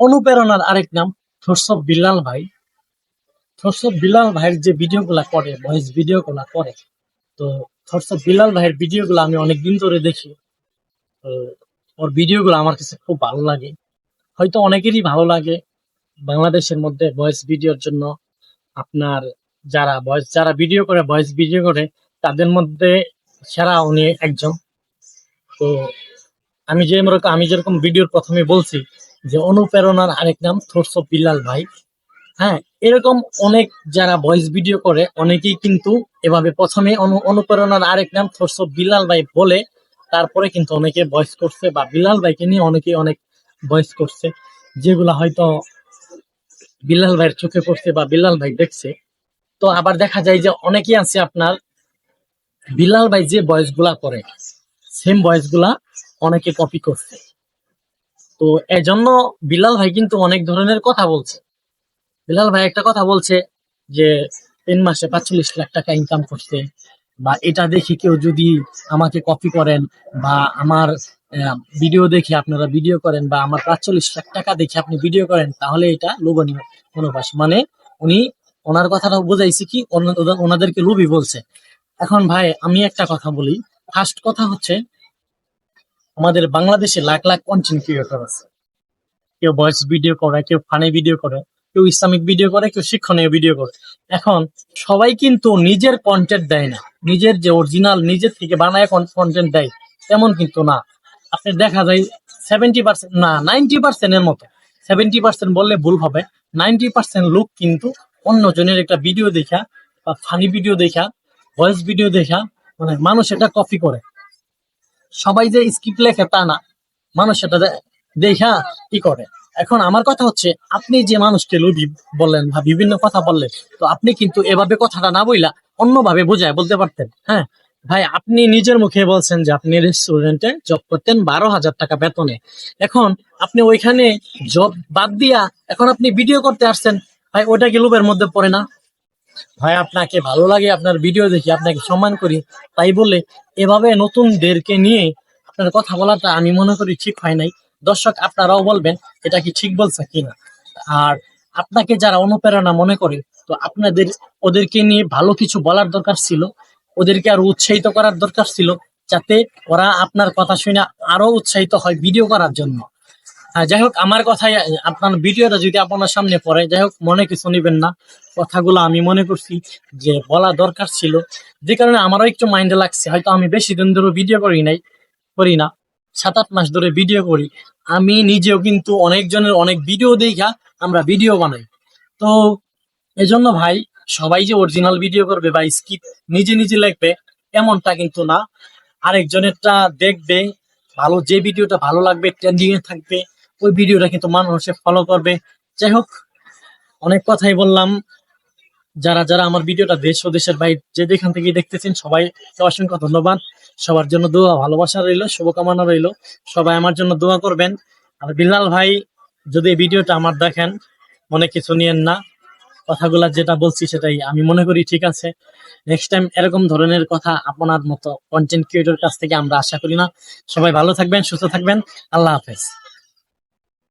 অনুপ্রেরণার আরেক নাম থরসব বিল্লাল ভাই। থরসব বিল্লাল ভাইয়ের যে ভিডিও গুলা করে ভয়েস ভিডিও গুলা করে, তো থরসব বিল্লাল ভাইয়ের ভিডিও গুলো আমি অনেকদিন ধরে দেখি। তো ওর ভিডিও গুলো আমার কাছে খুব ভালো লাগে। হয়তো অনেকেরই ভালো লাগে বাংলাদেশের মধ্যে ভয়েস ভিডিওর জন্য। আপনার যারা ভয়েস যারা ভিডিও করে ভয়েস ভিডিও করে, তাদের মধ্যে সেরা উনি একজন। তো আমি যে আমি যেরকম ভিডিওর প্রথমে বলছি যে অনুপ্রেরণার আরেক নাম অফ বিল্লাল ভাই। হ্যাঁ এরকম অনেক যারা ভয়েস ভিডিও করে, অনেকেই কিন্তু এভাবে প্রথমে অনু- অনুপ্রেরণার আরেক নাম অফ বিল্লাল ভাই বলে, তারপরে কিন্তু অনেকে ভয়েস করছে বা বিল্লাল ভাইকে নিয়ে অনেকে অনেক ভয়েস করছে, যেগুলা হয়তো বিল্লাল ভাইয়ের চোখে পড়ছে বা বিল্লাল ভাই দেখছে। তো আবার দেখা যায় যে অনেকেই আছে আপনার বিল্লাল ভাই যে ভয়েসগুলা করে সেম ভয়েসগুলা অনেকে কপি করছে। তো এজন্য বিলাল ভাই কিন্তু অনেক ধরনের কথা বলছে। বিলাল ভাই একটা কথা বলছে যে, তিন মাসে পাঁচচল্লিশ লাখ টাকা ইনকাম করছে বা এটা দেখে কেউ যদি আমাকে কপি করেন বা আমার ভিডিও দেখে আপনারা ভিডিও করেন বা আমার পাঁচচল্লিশ লাখ টাকা দেখে আপনি ভিডিও করেন, তাহলে এটা লোভনীয় মনোবাস মানে উনি ওনার কথাটা বোঝাইছে কি ওনা- ওনা- ওনাদেরকে লোভী বলছে। এখন ভাই, আমি একটা কথা বলি। ফার্স্ট কথা হচ্ছে আমাদের বাংলাদেশে লাখ লাখ কন্টেন্ট ক্রিয়েটর আছে। কেউ ভয়েস ভিডিও করে, কেউ ফানি ভিডিও করে, কেউ ইসলামিক ভিডিও করে, কেউ শিক্ষণীয় ভিডিও করে। এখন সবাই কিন্তু নিজের কন্টেন্ট দেয় না। নিজের যে অরিজিনাল নিজের থেকে বানায় কন্টেন্ট দেয়, তেমন কিন্তু না। আপনি দেখা যায় সেভেন্টি পার্সেন্ট না নাইনটি পার্সেন্টের মতো। সেভেন্টি পার্সেন্ট বললে ভুল হবে। নাইনটি পার্সেন্ট লোক কিন্তু অন্য জনের একটা ভিডিও দেখা বা ফানি ভিডিও দেখা ভয়েস ভিডিও দেখা মানে মানুষ এটা কপি করে। সবাই যে স্ক্রিপ্ট লেখে তা না। মানুষ সেটা দেখা কি করে। এখন আমার কথা হচ্ছে, আপনি যে মানুষকে লুবি বললেন বা বিভিন্ন কথা বললেন, তো আপনি কিন্তু এভাবে কথাটা না বইলা অন্যভাবে বোঝায় বলতে পারতেন হ্যাঁ? ভাই, আপনি নিজের মুখে বলছেন যে আপনি রেস্টুরেন্টে জব করতেন বারো হাজার টাকা বেতনে। এখন আপনি ওইখানে জব বাদ দিয়া এখন আপনি ভিডিও করতে আসছেন, ভাই ওটা কি লোভের মধ্যে পড়ে না? ভাই, আপনাকে ভালো লাগে আপনার ভিডিও দেখি, আপনাকে সম্মান করি, তাই বলে এভাবে নতুনদেরকে নিয়ে আপনার কথা বলাটা আমি মনে করি ঠিক হয় নাই। দর্শক, আপনারাও বলবেন, এটা কি ঠিক বলছে কিনা? আর আপনাকে যারা অনুপ্রেরণা মনে করে, তো আপনাদের, ওদেরকে নিয়ে ভালো কিছু বলার দরকার ছিল, ওদেরকে আরও উৎসাহিত করার দরকার ছিল, যাতে ওরা আপনার কথা শুনে আরও উৎসাহিত হয় ভিডিও করার জন্য। যাই হোক, আমার কথাই, আপনার ভিডিওটা যদি আপনার সামনে পড়ে, যাই হোক, মনে কিছু নিবেন না। কথাগুলো আমি মনে করছি যে বলা দরকার ছিল। যে কারণে আমারও একটু মাইন্ডে লাগছে। হয়তো আমি বেশি দিন ধরে ভিডিও করি নাই, করি না। সাত আট মাস ধরে ভিডিও করি। আমি নিজেও কিন্তু অনেকজনের অনেক ভিডিও দেখা আমরা ভিডিও বানাই। তো এজন্য ভাই, সবাই যে অরিজিনাল ভিডিও করবে বা স্কিপ নিজে নিজে লিখবে এমনটা কিন্তু না। আরেকজনেরটা দেখবে, ভালো যে ভিডিওটা ভালো লাগবে ট্রেন্ডিং এ থাকবে ওই ভিডিওটা কিন্তু মানুষে ফলো করবে। যাই হোক, অনেক কথাই বললাম। যারা যারা আমার ভিডিওটা দেশ ও দেশের বাইরে যে যেখান থেকে দেখতেছেন সবাই অসংখ্য ধন্যবাদ। সবার জন্য দোয়া, ভালোবাসা রইল, শুভকামনা রইল। সবাই আমার জন্য দোয়া করবেন। আর বিল্লাল ভাই, যদি এই ভিডিওটা আমার দেখেন, মনে কিছু নিয়েন না। কথাগুলা যেটা বলছি সেটাই। আমি মনে করি ঠিক আছে। নেক্সট টাইম এরকম ধরনের কথা আপনার মতো কন্টেন্ট ক্রিয়েটর কাছ থেকে আমরা আশা করি না। সবাই ভালো থাকবেন, সুস্থ থাকবেন। আল্লাহ হাফেজ।